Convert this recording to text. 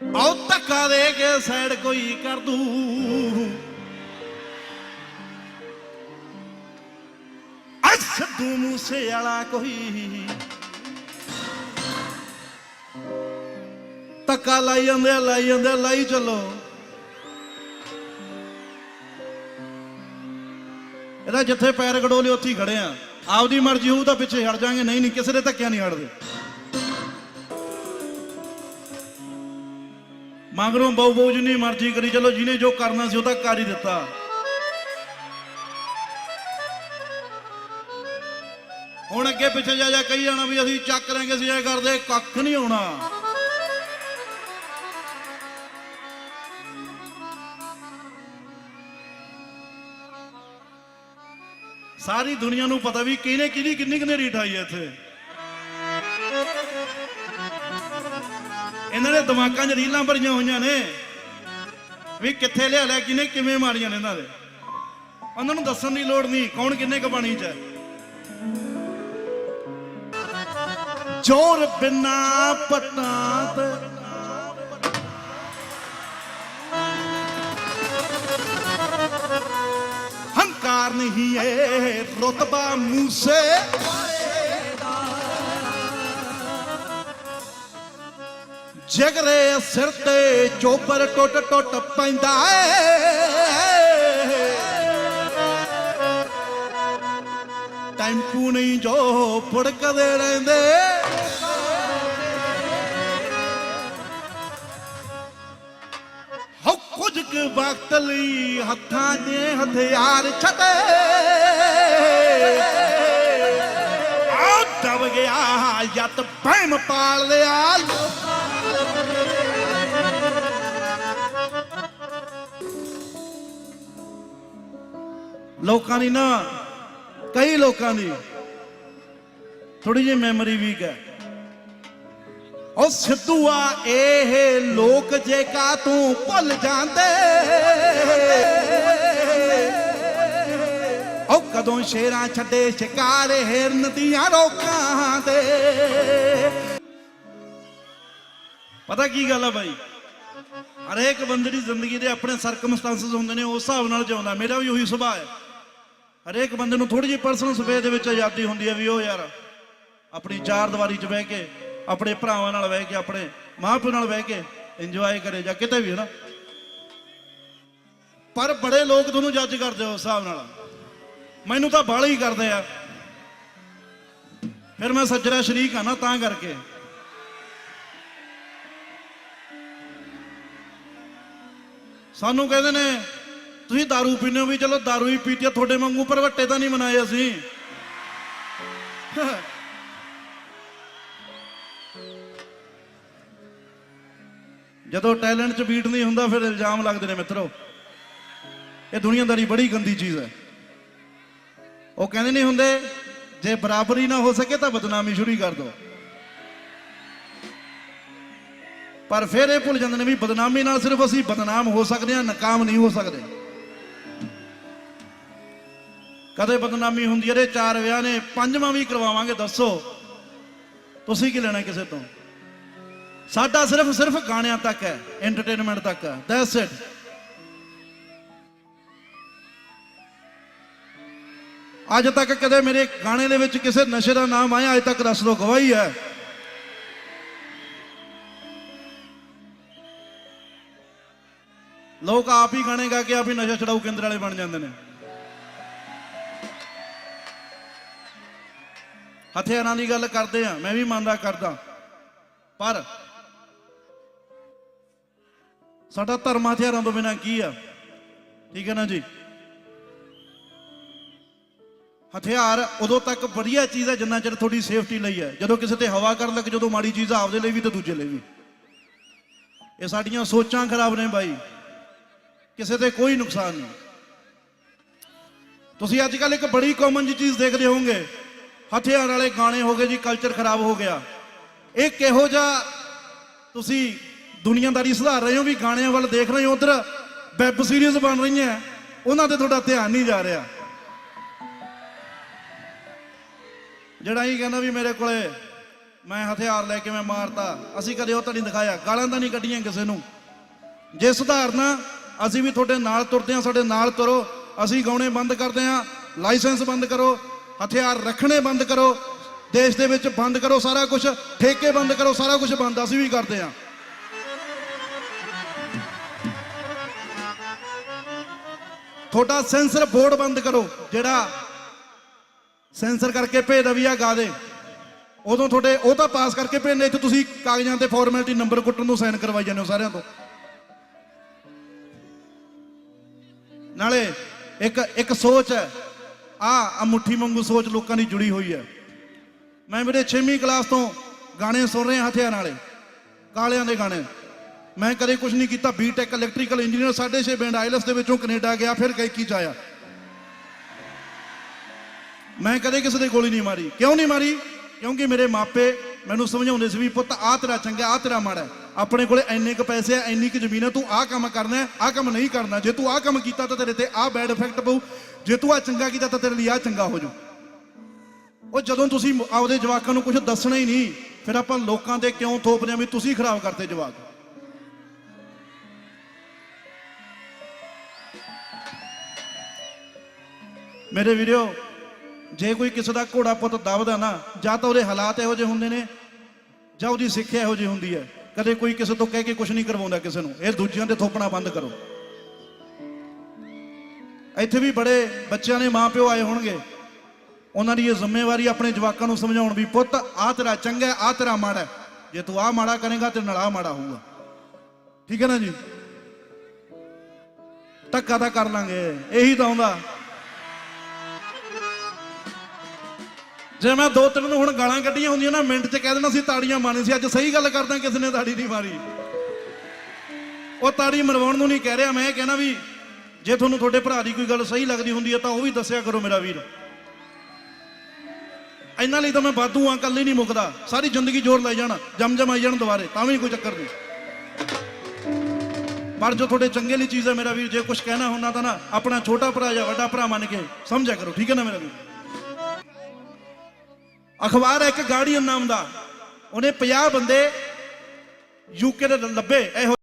ਆਉ ਧੱਕਾ ਦੇ ਕੇ ਸਾਈਡ ਕੋਈ ਕਰ ਦੂ। ਅੱਜ ਮੂਸੇ ਵਾਲਾ ਕੋਈ। ਧੱਕਾ ਲਾਈ ਜਾਂਦੇ ਲਾਈ ਜਾਂਦੇ ਲਾਈ ਚੱਲੋ। ਇਹਦਾ ਜਿੱਥੇ ਪੈਰ ਗੜੋਲੇ ਉੱਥੇ ਹੀ ਖੜੇ ਆ। ਆਪਦੀ ਮਰਜ਼ੀ ਹੋਊ ਤਾਂ ਪਿੱਛੇ ਹਟ ਜਾਾਂਗੇ, ਨਹੀਂ ਨਹੀਂ, ਕਿਸੇ ਦੇ ਧੱਕਿਆਂ ਨਹੀਂ ਹਟਦੇ। ਮਗਰੋਂ ਬਹੁ ਬਹੁ ਜਿੰਨੀ ਮਰਜ਼ੀ ਕਰੀ, ਚਲੋ ਜਿਹਨੇ ਜੋ ਕਰਨਾ ਸੀ ਉਹ ਤਾਂ ਕਰ ਹੀ ਦਿੱਤਾ। ਹੁਣ ਅੱਗੇ ਪਿੱਛੇ ਜਾ ਜਾ ਕਹੀ ਜਾਣਾ ਵੀ ਅਸੀਂ ਚੱਕ ਲਾਂਗੇ, ਅਸੀਂ ਇਹ ਕਰਦੇ, ਕੱਖ ਨਹੀਂ ਹੋਣਾ ਸਾਰੀ ਦੁਨੀਆ ਨੂੰ ਪਤਾ ਵੀ ਕਿਹਨੇ ਕਿਹਦੀ ਕਿੰਨੀ ਕਿੰਨੀ ਰੀਠ ਆਈ ਹੈ ਇੱਥੇ। ਇਹਨਾਂ ਦੇ ਦਿਮਾਗਾਂ 'ਚ ਰੀਲਾਂ ਭਰੀਆਂ ਹੋਈਆਂ ਨੇ। ਵੀ ਕਿੱਥੇ ਲਿਆ ਲਿਆ ਕਿਨੇ ਕਿਵੇਂ ਮਾਰੀਆਂ ਨੇ ਇਹਨਾਂ ਦੇ। ਉਹਨਾਂ ਨੂੰ ਦੱਸਣ ਦੀ ਲੋੜ ਨਹੀਂ, ਕੌਣ ਕਿੰਨੇ ਕ ਪਾਣੀ 'ਚ ਹੈ। ਜੋਰ ਬਿਨਾ ਪਟਾਂ ਤੇ। ਹੰਕਾਰ ਨਹੀਂ ਏ, ਰਤਬਾ ਮੂਸੇ। ਜਗਰੇ ਸਿਰ ਤੇ ਚੋਬਰ ਟੁੱਟ ਟੁੱਟ ਪੈਂਦਾ ਏ। ਟੈਂਪੂ ਨਹੀਂ ਜੋ ਫੜਕਦੇ ਰਹਿੰਦੇ। ਹੋ ਕੁਝ ਕੁ ਵਕਤ ਲਈ ਹੱਥਾਂ ਦੇ ਹਥਿਆਰ ਛੱਡੇ ਆ ਦਬ ਗਿਆ ਜੱਟ ਭੈਮ ਪਾਲ ਲਿਆ। ਲੋਕਾਂ ਲੋਕਾਂ ਦੀ ਨਾ, ਕਈ ਲੋਕਾਂ ਦੀ ਥੋੜੀ ਜਿਹੀ ਮੈਮਰੀ ਵੀਕ ਹੈ। ਉਹ ਸਿੱਧੂਆ ਇਹ ਲੋਕ ਜੇ ਕਾ ਤੂੰ ਭੁੱਲ ਜਾਂਦੇ। ਉਹ ਕਦੋਂ ਸ਼ੇਰਾਂ ਛੱਡੇ ਸ਼ਿਕਾਰ ਹਿਰਨ ਦੀਆਂ ਰੋਕਾਂ ਦੇ ਪਤਾ ਕੀ ਗੱਲ ਆ ਬਾਈ? ਹਰੇਕ ਬੰਦੇ ਦੀ ਜ਼ਿੰਦਗੀ ਦੇ ਆਪਣੇ ਸਰਕਮਸਟੈਂਸਸ ਹੁੰਦੇ ਨੇ, ਉਸ ਹਿਸਾਬ ਨਾਲ ਜਿਉਂਦਾ। ਮੇਰਾ ਵੀ ਉਹੀ ਸੁਭਾਅ ਹੈ। ਹਰੇਕ ਬੰਦੇ ਨੂੰ ਥੋੜੀ ਜਿਹੀ ਪਰਸਨਲ ਸਪੇਸ ਦੇ ਵਿੱਚ ਆਜ਼ਾਦੀ ਹੁੰਦੀ ਹੈ ਵੀ ਉਹ ਯਾਰ ਆਪਣੀ ਚਾਰ ਦੀਵਾਰੀ 'ਚ ਬਹਿ ਕੇ, ਆਪਣੇ ਭਰਾਵਾਂ ਨਾਲ ਬਹਿ ਕੇ, ਆਪਣੇ ਮਾਂ-ਪਿਓ ਨਾਲ ਬਹਿ ਕੇ ਇੰਜੋਏ ਕਰੇ ਜਾਂ ਕਿਤੇ ਵੀ ਹੈ ਨਾ। ਪਰ ਬੜੇ ਲੋਕ ਤੁਹਾਨੂੰ ਜੱਜ ਕਰਦੇ ਹੋ ਉਸ ਹਿਸਾਬ ਨਾਲ। ਮੈਨੂੰ ਤਾਂ ਬਾਲੇ ਹੀ ਕਰਦੇ ਆ। ਫਿਰ ਮੈਂ ਸੱਜਰਾ ਸ਼ਰੀਕ ਆ ਨਾ ਤਾਂ ਕਰਕੇ। ਸਾਨੂੰ ਕਹਿੰਦੇ ਨੇ ਤੁਸੀਂ दारू ਪੀਂਦੇ ਹੋ ਵੀ ਚਲੋ दारू ਹੀ ਪੀਤੀ ਆ, ਤੁਹਾਡੇ ਵਾਂਗੂ ਪਰਵੱਟੇ ਤਾਂ ਨਹੀਂ ਮਨਾਏ ਅਸੀਂ ਜਦੋਂ ਟੈਲੈਂਟ 'ਚ ਬੀਟ ਨਹੀਂ ਹੁੰਦਾ ਫਿਰ ਇਲਜ਼ਾਮ ਲੱਗਦੇ ਨੇ ਮਿੱਤਰੋ ਇਹ ਦੁਨੀਆਦਾਰੀ ਬੜੀ ਗੰਦੀ ਚੀਜ਼ ਹੈ ਉਹ ਕਹਿੰਦੇ ਨਹੀਂ ਹੁੰਦੇ ਜੇ ਬਰਾਬਰੀ ਨਾ ਹੋ ਸਕੇ ਤਾਂ ਬਦਨਾਮੀ ਸ਼ੁਰੂ ਕਰ ਦੋ ਪਰ ਫਿਰ ਇਹ ਭੁੱਲ ਜਾਂਦੇ ਨੇ ਵੀ ਬਦਨਾਮੀ ਨਾਲ ਸਿਰਫ ਅਸੀਂ ਬਦਨਾਮ ਹੋ ਸਕਦੇ ਹਾਂ ਨਾਕਾਮ ਨਹੀਂ ਹੋ ਸਕਦੇ ਕਦੇ ਬਦਨਾਮੀ ਹੁੰਦੀ ਹੈ? ਚਾਰ ਵਿਆਹ ਨੇ, ਪੰਜਵਾਂ ਵੀ ਕਰਵਾਵਾਂਗੇ, ਦੱਸੋ। ਤੁਸੀਂ ਕੀ ਲੈਣਾ ਕਿਸੇ ਤੋਂ? ਸਾਡਾ ਸਿਰਫ ਸਿਰਫ ਗਾਣਿਆਂ ਤੱਕ ਹੈ ਐਂਟਰਟੇਨਮੈਂਟ ਤੱਕ ਹੈ। ਦੈਟਸ ਇਟ ਅੱਜ ਤੱਕ ਕਦੇ ਮੇਰੇ ਗਾਣੇ ਦੇ ਵਿੱਚ ਕਿਸੇ ਨਸ਼ੇ ਦਾ ਨਾਮ ਆਇਆ, ਅੱਜ ਤੱਕ ਦੱਸ ਦੋ, ਗਵਾਹੀ ਹੈ। ਲੋਕ ਆਪ ਹੀ ਗਾਣੇ ਗਾ ਕੇ ਆਪ ਹੀ ਨਸ਼ਾ ਛਡਾਊ ਕੇਂਦਰ ਵਾਲੇ ਬਣ ਜਾਂਦੇ ਨੇ। ਹਥਿਆਰਾਂ ਦੀ ਗੱਲ ਕਰਦੇ ਆ, ਮੈਂ ਵੀ ਮੰਨਦਾ ਕਰਦਾ। ਪਰ ਸਾਡਾ ਧਰਮ ਹਥਿਆਰਾਂ ਤੋਂ ਬਿਨਾ ਕੀ ਆ? ਠੀਕ ਹੈ ਨਾ ਜੀ? ਹਥਿਆਰ ਉਦੋਂ ਤੱਕ ਵਧੀਆ ਚੀਜ਼ ਹੈ ਜਿੰਨਾ ਚਿਰ ਤੁਹਾਡੀ ਸੇਫਟੀ ਲਈ ਹੈ ਜਦੋਂ ਕਿਸੇ ਤੇ ਹਵਾ ਕਰਨ ਲੱਗ, ਜਦੋਂ ਮਾੜੀ ਚੀਜ਼ ਆ ਆਪਦੇ ਲਈ ਵੀ ਤੇ ਦੂਜੇ ਲਈ ਵੀ। ਇਹ ਸਾਡੀਆਂ ਸੋਚਾਂ ਖਰਾਬ ਨੇ ਬਾਈ। ਕਿਸੇ ਤੇ ਕੋਈ ਨੁਕਸਾਨ ਨਹੀਂ। ਤੁਸੀਂ ਅੱਜ ਕੱਲ ਇੱਕ ਬੜੀ ਕਾਮਨ ਜੀ ਚੀਜ਼ ਦੇਖਦੇ ਹੋਵੋਗੇ। ਹਥਿਆਰ ਵਾਲੇ ਗਾਣੇ ਹੋ ਗਏ ਜੀ ਕਲਚਰ ਖਰਾਬ ਹੋ ਗਿਆ। ਇਹ ਕਿਹੋ ਜਿਹਾ ਤੁਸੀਂ ਦੁਨੀਆਦਾਰੀ ਸੁਧਾਰ ਰਹੇ ਹੋ ਵੀ ਗਾਣਿਆਂ ਵੱਲ ਦੇਖ ਰਹੇ ਹੋ, ਉਧਰ ਵੈਬ ਸੀਰੀਜ਼ ਬਣ ਰਹੀਆਂ, ਉਹਨਾਂ ਤੇ ਤੁਹਾਡਾ ਧਿਆਨ ਨਹੀਂ ਜਾ ਰਿਹਾ। ਜਿਹੜਾ ਇਹ ਕਹਿੰਦਾ ਵੀ ਮੇਰੇ ਕੋਲੇ ਮੈਂ ਹਥਿਆਰ ਲੈ ਕੇ ਮੈਂ ਮਾਰਤਾ, ਅਸੀਂ ਕਦੇ ਉਹ ਤਾਂ ਨਹੀਂ ਦਿਖਾਇਆ, ਗਾਲਾਂ ਤਾਂ ਨਹੀਂ ਕੱਢੀਆਂ ਕਿਸੇ ਨੂੰ। ਜੇ ਸੁਧਾਰਨਾ ਅਸੀਂ ਵੀ ਤੁਹਾਡੇ ਨਾਲ ਤੁਰਦੇ ਹਾਂ, ਸਾਡੇ ਨਾਲ ਤੁਰੋ, ਅਸੀਂ ਗਾਉਣੇ ਬੰਦ ਕਰਦੇ ਹਾਂ, ਲਾਇਸੈਂਸ ਬੰਦ ਕਰੋ ਹਥਿਆਰ ਰੱਖਣੇ ਬੰਦ ਕਰੋ, ਦੇਸ਼ ਦੇ ਵਿੱਚ ਬੰਦ ਕਰੋ ਸਾਰਾ ਕੁਝ ਠੇਕੇ ਬੰਦ ਕਰੋ, ਸਾਰਾ ਕੁਝ ਬੰਦ, ਅਸੀਂ ਵੀ ਕਰਦੇ ਹਾਂ। ਤੁਹਾਡਾ ਸੈਂਸਰ ਬੋਰਡ ਬੰਦ ਕਰੋ, ਜਿਹੜਾ ਸੈਂਸਰ ਕਰਕੇ ਭੇਜਦਾ ਵੀ ਆ ਗਾ ਦੇ। ਉਦੋਂ ਤੁਹਾਡੇ, ਉਹ ਤਾਂ ਪਾਸ ਕਰਕੇ ਭੇਜਦੇ ਇੱਥੇ ਤੁਸੀਂ ਕਾਗਜ਼ਾਂ ਤੇ ਫਾਰਮੈਲਿਟੀ ਨੰਬਰ ਕੁੱਟਣ ਨੂੰ ਸਾਈਨ ਕਰਵਾਈ ਜਾਂਦੇ ਹੋ ਸਾਰਿਆਂ ਤੋਂ। ਨਾਲੇ, ਇੱਕ ਇੱਕ ਸੋਚ ਹੈ ਆ ਆ ਮੁੱਠੀ ਵਾਂਗੂ ਸੋਚ ਲੋਕਾਂ ਦੀ ਜੁੜੀ ਹੋਈ ਹੈ। ਮੈਂ ਮੇਰੇ 6ਵੀਂ ਕਲਾਸ ਤੋਂ ਗਾਣੇ ਸੁਣ ਰਿਹਾ ਹਥਿਆਰਾਂ ਵਾਲੇ, ਕਾਲਿਆਂ ਦੇ ਗਾਣੇ। ਮੈਂ ਕਦੇ ਕੁਝ ਨਹੀਂ ਕੀਤਾ BTech electrical engineer 6.5 band IELTS ਦੇ ਵਿੱਚੋਂ ਕੈਨੇਡਾ ਗਿਆ, ਫਿਰ ਗਾਇਕੀ ਚ ਆਇਆ। ਮੈਂ ਕਦੇ ਕਿਸੇ ਦੇ ਗੋਲੀ ਨਹੀਂ ਮਾਰੀ। ਕਿਉਂ ਨਹੀਂ ਮਾਰੀ? ਕਿਉਂਕਿ ਮੇਰੇ ਮਾਪੇ ਮੈਨੂੰ ਸਮਝਾਉਂਦੇ ਸੀ ਵੀ ਪੁੱਤ ਆ ਤੇਰਾ ਚੰਗਾ ਆ ਤੇਰਾ ਮਾੜਾ ਆਪਣੇ ਕੋਲੇ ਇੰਨੇ ਕ ਪੈਸੇ ਆ, ਇੰਨੀ ਕ ਜ਼ਮੀਨ ਹੈ ਤੂੰ ਆਹ ਕੰਮ ਕਰਨਾ ਹੈ, ਆਹ ਕੰਮ ਨਹੀਂ ਕਰਨਾ। ਜੇ ਤੂੰ ਆਹ ਕੰਮ ਕੀਤਾ ਤਾਂ ਤੇਰੇ ਤੇ ਆਹ ਬੈਡ ਇਫੈਕਟ ਪਊ। ਜੇ ਤੂੰ ਆਹ ਚੰਗਾ ਕੀਤਾ ਤਾਂ ਤੇਰੇ ਲਈ ਆਹ ਚੰਗਾ ਹੋ ਜਾਊ। ਉਹ ਜਦੋਂ ਤੁਸੀਂ ਆਪਦੇ ਜਵਾਕਾਂ ਨੂੰ ਕੁਝ ਦੱਸਣਾ ਹੀ ਨਹੀਂ, ਫਿਰ ਆਪਾਂ ਲੋਕਾਂ ਤੇ ਕਿਉਂ ਥੋਪਦੇ ਆ ਵੀ ਤੁਸੀਂ ਖਰਾਬ ਕਰਤੇ ਜਵਾਕ? ਮੇਰੇ ਵੀਡੀਓ ਜੇ ਕੋਈ ਕਿਸੇ ਦਾ ਘੋੜਾ ਪੁੱਤ ਦਬਦਾ ਨਾ, ਜਾਂ ਤਾਂ ਉਹਦੇ ਹਾਲਾਤ ਇਹੋ ਜਿਹੇ ਹੁੰਦੇ ਨੇ, ਜਾਂ ਉਹਦੀ ਸਿੱਖਿਆ ਇਹੋ ਜਿਹੀ ਹੁੰਦੀ ਹੈ। ਕਦੇ ਕੋਈ ਕਿਸੇ ਤੋਂ ਕਹਿ ਕੇ ਕੁਝ ਨਹੀਂ ਕਰਵਾਉਂਦਾ ਕਿਸੇ ਨੂੰ। ਇਹ ਦੂਜਿਆਂ ਤੇ ਥੋਪਣਾ ਬੰਦ ਕਰੋ। ਇੱਥੇ ਵੀ ਬੜੇ ਬੱਚਿਆਂ ਦੇ ਮਾਪਿਓ ਆਏ ਹੋਣਗੇ। ਉਹਨਾਂ ਦੀ ਇਹ ਜ਼ਿੰਮੇਵਾਰੀ ਆਪਣੇ ਜਵਾਕਾਂ ਨੂੰ ਸਮਝਾਉਣ ਵੀ, ਪੁੱਤ ਆ ਤੇਰਾ ਚੰਗਾ ਆ ਤੇਰਾ ਮਾੜਾ ਜੇ ਤੂੰ ਆ ਮਾੜਾ ਕਰੇਗਾ ਤੇ ਨਾਲ ਆ ਮਾੜਾ ਹੋਊਗਾ। ਠੀਕ ਹੈ ਨਾ ਜੀ? ਧੱਕਾ ਤਾਂ ਕਰ ਲਾਂਗੇ। ਇਹੀ ਤਾਂ ਹੁੰਦਾ। ਜੇ ਮੈਂ ਦੋ ਤਿੰਨ ਨੂੰ ਹੁਣ ਗਾਲਾਂ ਕੱਢੀਆਂ ਹੁੰਦੀਆਂ ਨਾ, ਮਿੰਟ 'ਚ ਕਹਿ ਦੇਣਾ ਸੀ, ਤਾੜੀਆਂ ਮਾਰਨੀ ਸੀ, ਅੱਜ ਸਹੀ ਗੱਲ ਕਰਦਾ ਕਿਸ ਨੇ ਤਾੜੀ ਨਹੀਂ ਮਾਰੀ। ਉਹ ਤਾੜੀ ਮਰਵਾਉਣ ਨੂੰ ਨਹੀਂ ਕਹਿ ਰਿਹਾ, ਮੈਂ ਇਹ ਕਹਿਣਾ ਵੀ ਜੇ ਤੁਹਾਨੂੰ ਤੁਹਾਡੇ ਭਰਾ ਦੀ ਕੋਈ ਗੱਲ ਸਹੀ ਲੱਗਦੀ ਹੁੰਦੀ ਹੈ ਤਾਂ ਉਹ ਵੀ ਦੱਸਿਆ ਕਰੋ ਮੇਰਾ ਵੀਰ। ਇਹਨਾਂ ਲਈ ਤਾਂ ਮੈਂ ਬਾਦੂ ਆ ਕੱਲ ਹੀ ਨਹੀਂ ਮੁੱਕਦਾ। ਸਾਰੀ ਜ਼ਿੰਦਗੀ ਜ਼ੋਰ ਲੈ ਜਾਣਾ ਜਮ ਜਮ ਆਈ ਜਾਣ ਦੁਬਾਰੇ, ਤਾਂ ਵੀ ਕੋਈ ਚੱਕਰ ਨਹੀਂ। ਪਰ ਜੋ ਤੁਹਾਡੇ ਚੰਗੇ ਲਈ ਚੀਜ਼ ਹੈ ਮੇਰਾ ਵੀਰ, ਜੇ ਕੁਝ ਕਹਿਣਾ ਹੁੰਦਾ ਤਾਂ ਨਾ, ਆਪਣਾ ਛੋਟਾ ਭਰਾ ਜਾਂ ਵੱਡਾ ਭਰਾ ਮੰਨ ਕੇ ਸਮਝਿਆ ਕਰੋ, ਠੀਕ ਹੈ ਨਾ ਮੇਰਾ ਵੀਰ? ਅਖਬਾਰ ਹੈ ਇੱਕ ਗਾਰਡੀਅਨ ਨਾਮ ਦਾ। ਉਹਨੇ 50 ਬੰਦੇ ਯੂਕੇ ਦੇ ਲੱਭੇ। ਇਹੋ